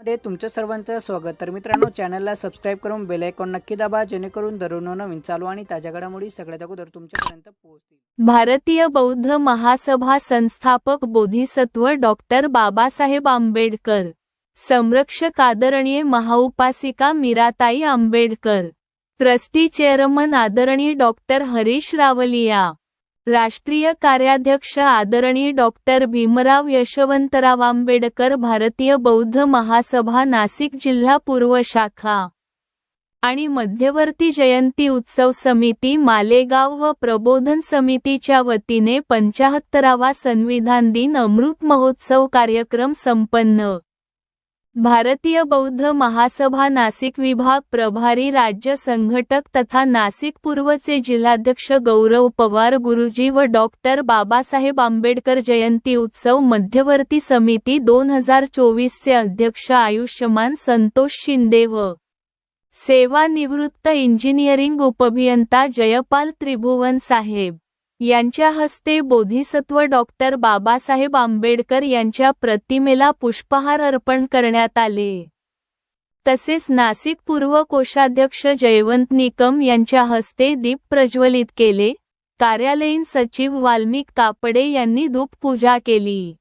मध्ये तुमचं सर्वांचं स्वागत. तर मित्रांनो चॅनलला सबस्क्राईब करून बेल आयकॉन नक्की दाबा जेणेकरून दररोज नवीन चालू आणि ताज्या घडामोडी सगळ्यात अगोदर तुमच्यापर्यंत पोहोचतील. भारतीय बौद्ध महासभा संस्थापक बोधिसत्व डॉक्टर बाबासाहेब आंबेडकर संरक्षक आदरणीय महाउपासिका मीराताई आंबेडकर ट्रस्टी चेअरमन आदरणीय डॉक्टर हरीश रावलिया राष्ट्रीय कार्याध्यक्ष आदरणीय डॉक्टर भीमराव यशवंतराव आंबेडकर भारतीय बौद्ध महासभा नाशिक जिल्हा पूर्व शाखा आणि मध्यवर्ती जयंती उत्सव समिती मालेगाव व प्रबोधन समितीच्या वतीने पंचाहत्तरावा संविधान दिन अमृत महोत्सव कार्यक्रम संपन्न भारतीय बौद्ध महासभा नाशिक विभाग प्रभारी राज्य संघटक तथा नाशिक पूर्वचे जिल्हाध्यक्ष गौरव पवार गुरुजी व डॉक्टर बाबासाहेब आंबेडकर जयंती उत्सव मध्यवर्ती समिती दोन हजार चोवीसचे अध्यक्ष आयुष्यमान संतोष शिंदे व सेवानिवृत्त इंजिनिअरिंग उपभियंता जयपाल त्रिभुवन साहेब. यांच्या हस्ते बोधिसत्व डॉक्टर बाबासाहेब आंबेडकर यांच्या प्रतिमेला पुष्पहार अर्पण करण्यात आले. तसेच नाशिक पूर्व कोषाध्यक्ष जयवंत निकम यांच्या हस्ते दीप प्रज्वलित केले. कार्यालयीन सचिव वाल्मिक कापडे यांनी धूप पूजा केली.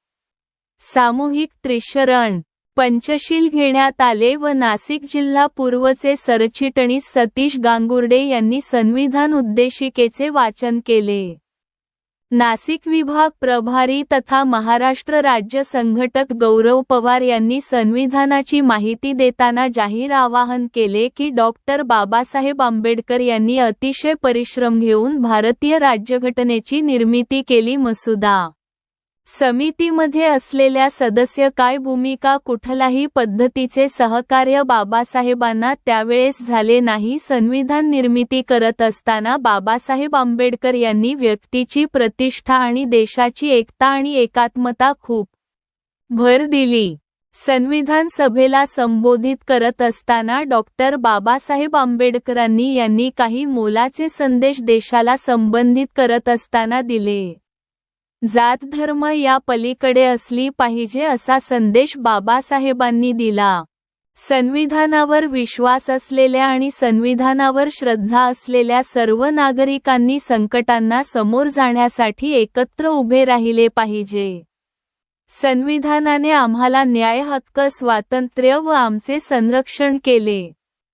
सामूहिक त्रिशरण पंचशील घेण्यात आले व नाशिक जिल्हा पूर्वचे सरचिटणीस सतीश गांगुर्डे यांनी संविधान उद्देशिकेचे वाचन केले. नाशिक विभाग प्रभारी तथा महाराष्ट्र राज्य संघटक गौरव पवार यांनी संविधानाची माहिती देताना जाहीर आवाहन केले की डॉक्टर बाबासाहेब आंबेडकर यांनी अतिशय परिश्रम घेऊन भारतीय राज्यघटनेची निर्मिती केली मसुदा. समितीमध्ये असलेल्या सदस्य काय भूमिका कुठलाही पद्धतीचे सहकार्य बाबासाहेबांना त्यावेळेस झाले नाही संविधान निर्मिती करत असताना बाबासाहेब आंबेडकर यांनी व्यक्तीची प्रतिष्ठा आणि देशाची एकता आणि एकात्मता खूप भर दिली. संविधान सभेला संबोधित करत असताना डॉक्टर बाबासाहेब आंबेडकरांनी यांनी काही मोलाचे संदेश देशाला संबंधित करत असताना दिले. जात धर्म या पलीकडे असली पाहिजे असा संदेश बाबासाहेबांनी दिला. संविधानावर विश्वास असलेल्या आणि संविधानावर श्रद्धा असलेल्या सर्व नागरिकांनी संकटांना समोर जाण्यासाठी एकत्र उभे राहिले पाहिजे. संविधानाने आम्हाला न्याय हक्क स्वातंत्र्य व आमचे संरक्षण केले.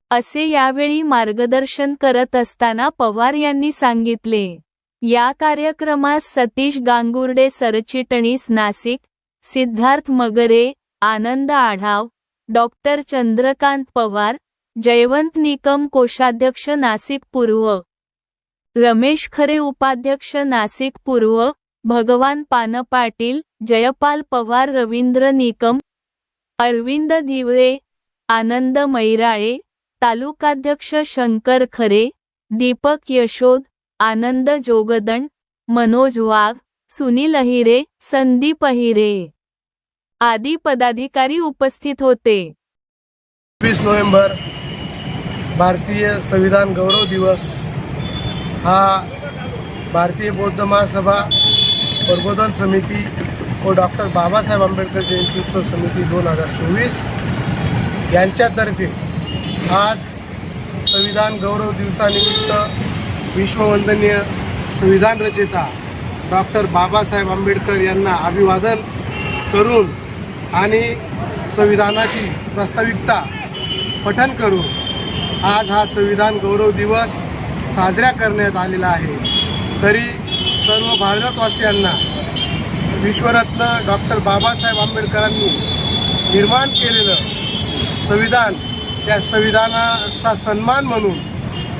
असे यावेळी मार्गदर्शन करत असताना पवार यांनी सांगितले. या कार्यक्रमास सतीश गांगुर्डे सरचिटणीस नाशिक सिद्धार्थ मगरे आनंद आढाव डॉक्टर चंद्रकांत पवार जयवंत निकम कोषाध्यक्ष नाशिक पूर्व रमेश खरे उपाध्यक्ष नाशिक पूर्व भगवान पान पाटील जयपाल पवार रवींद्र निकम अरविंद धिवरे आनंद मैराळे तालुकाध्यक्ष शंकर खरे दीपक यशोद आनंद जोगदंड मनोज वाघ सुनील अहिरे संदीप अहिरे आदी पदाधिकारी उपस्थित होते. वीस नोव्हेंबर भारतीय संविधान गौरव दिवस हा भारतीय बौद्ध महासभा प्रबोधन समिती व डॉक्टर बाबासाहेब आंबेडकर जयंती उत्सव समिती दोन हजार चोवीस यांच्यातर्फे आज संविधान गौरव दिवसानिमित्त विश्ववंदनीय संविधान रचयिता डॉक्टर बाबासाहेब आंबेडकर यांना अभिवादन करून आणि संविधानाची प्रास्ताविकता पठन करून आज हा संविधान गौरव दिवस साजरा करण्यात आलेला आहे. तरी सर्व भारतवासियांना विश्वरत्न डॉक्टर बाबासाहेब आंबेडकरांनी निर्माण केलेलं संविधान त्या संविधानाचा सन्मान म्हणून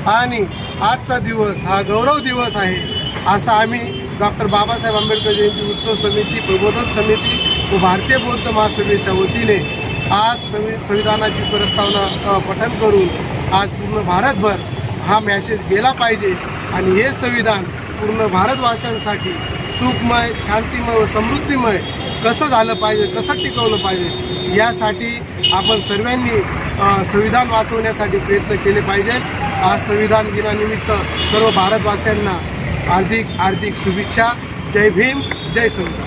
आणि आजचा दिवस हा गौरव दिवस आहे असा आम्ही डॉक्टर बाबासाहेब आंबेडकर जयंती उत्सव समिती प्रबोधन समिती व भारतीय बौद्ध महासभेच्या वतीने आज संवि संविधानाची प्रस्तावना पठन करून आज पूर्ण भारतभर हा मॅसेज गेला पाहिजे आणि हे संविधान पूर्ण भारतवासियांसाठी सुखमय शांतिमय व समृद्धीमय कसं झालं पाहिजे कसं टिकवलं पाहिजे यासाठी आपण सर्वांनी संविधान वाचवण्यासाठी प्रयत्न केले पाहिजेत. आज संविधान दिनानिमित्त सर्व भारतवासियांना हार्दिक हार्दिक शुभेच्छा. जय भीम जय संविधान.